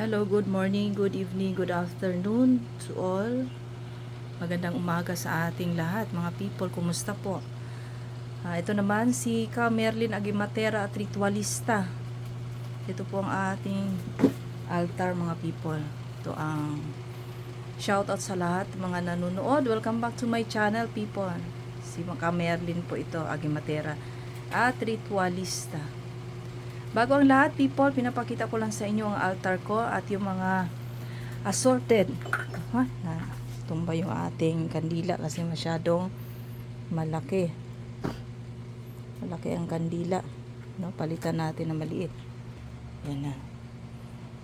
Hello, good morning, good evening, good afternoon to all. Magandang umaga sa ating lahat, mga people. Kumusta po? Ah, ito naman si Ka Merlin Agimatera at ritualista. Ito po ang ating altar, mga people. Ito ang shoutout sa lahat, mga nanonood. Welcome back to my channel, people. Si Ka Merlin po ito, Agimatera at ritualista. Bago ang lahat, people, pinapakita ko lang sa inyo ang altar ko at yung mga assorted. Ha? Na, tumba yung ating kandila kasi masyadong malaki. Malaki ang kandila. No? Palitan natin na maliit. Yan na.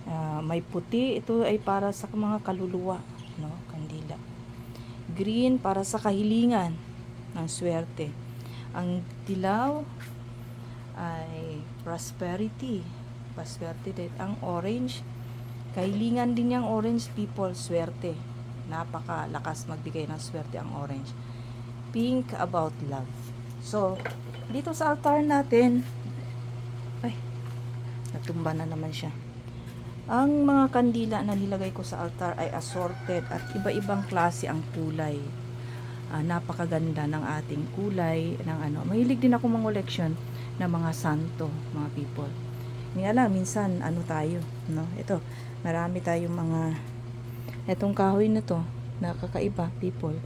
Ah, may puti. Ito ay para sa mga kaluluwa. No? Kandila. Green para sa kahilingan ng swerte. Ang dilaw prosperity. Prosperity din. Ang orange, kahilingan din yung orange people, swerte. Napakalakas magbigay ng swerte ang orange. Pink about love. So, dito sa altar natin, ay, natumba na naman siya. Ang mga kandila na nilagay ko sa altar ay assorted at iba-ibang klase ang kulay. Ah, napakaganda ng ating kulay ng ano. Mahilig din ako mangoleksyon ng mga santo, mga people. Nga lang, minsan, ano tayo, no? Ito, marami tayong mga, etong kahoy na to, nakakaiba, people.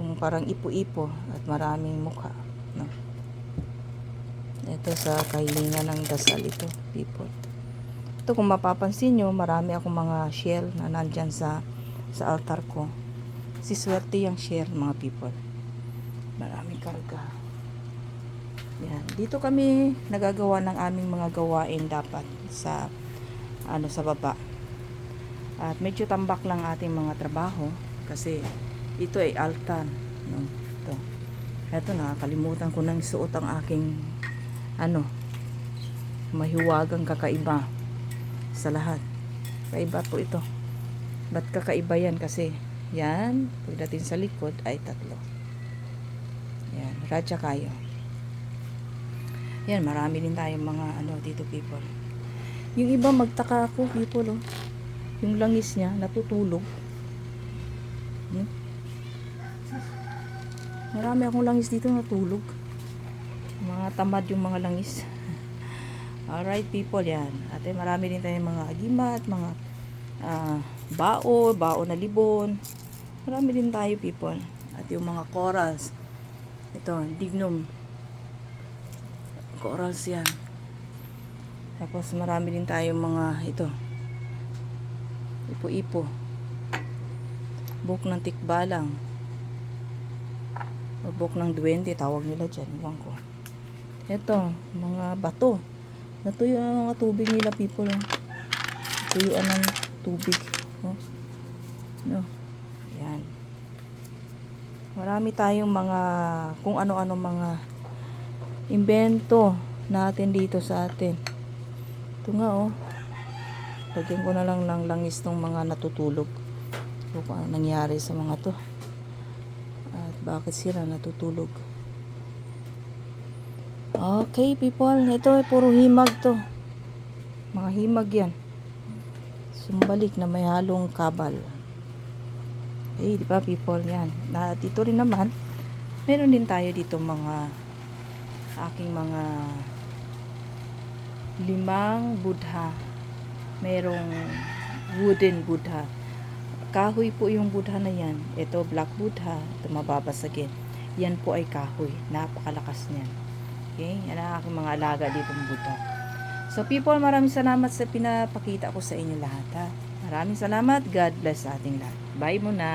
Yung parang ipo-ipo at maraming mukha, no? Ito sa kahilingan ng dasal ito, people. Ito, kung mapapansin nyo, marami akong mga shell na nandyan sa, sa altar ko. Si swerte yung shell, mga people. Maraming karga. Yan. Dito kami nagagawa ng aming mga gawain dapat sa ano sa baba. At medyo tambak lang ating mga trabaho kasi ito ay altar, no. Ito. Ito nakakalimutan ko nang isuot ang aking ano mahiwagang kakaiba sa lahat. Kaiba po ito. Ba't kakaiba yan? Kasi yan, pagdating sa likod ay tatlo. Yan, radya kayo. Yan, marami din tayong mga ano dito people. Yung iba magtaka ako people oh. Yung langis niya natutulog. Hmm? Marami akong langis dito natulog. Mga tamad yung mga langis. Alright people yan. At eh, marami din tayong mga agimat, mga ah, bao, bao na libon. Marami din tayo people. At yung mga corals. Ito, dignum corals yan. Tapos marami din tayong mga ito. Ipo-ipo. Buhok ng tikbalang. O buhok ng duwende, tawag nila dyan. Iwan ko. Ito, mga bato. Natuyo ang mga tubig nila people. oh. Tuyuan ng tubig. Oh. No. Yan. Marami tayong mga kung ano-ano mga invento natin dito sa atin. Ito nga oh. Lagyan ko na lang ng langis ng mga natutulog. O kung ano nangyari sa mga to. At bakit sila natutulog. Okay people, ito ay puro himag to. Mga himag yan. Sumbalik na may halong kabal. Eh, di ba people, yan. Na, dito rin naman, meron din tayo dito mga aking mga limang Buddha. Merong wooden Buddha. Kahoy po yung Buddha na yan. Ito black Buddha. Ito mababasagin. Yan po ay kahoy. Napakalakas niyan. Okay? Yan ang aking mga alaga dito ng Buddha. So people, maraming salamat sa pinapakita ko sa inyo lahat. Ha? Maraming salamat. God bless sa ating lahat. Bye muna.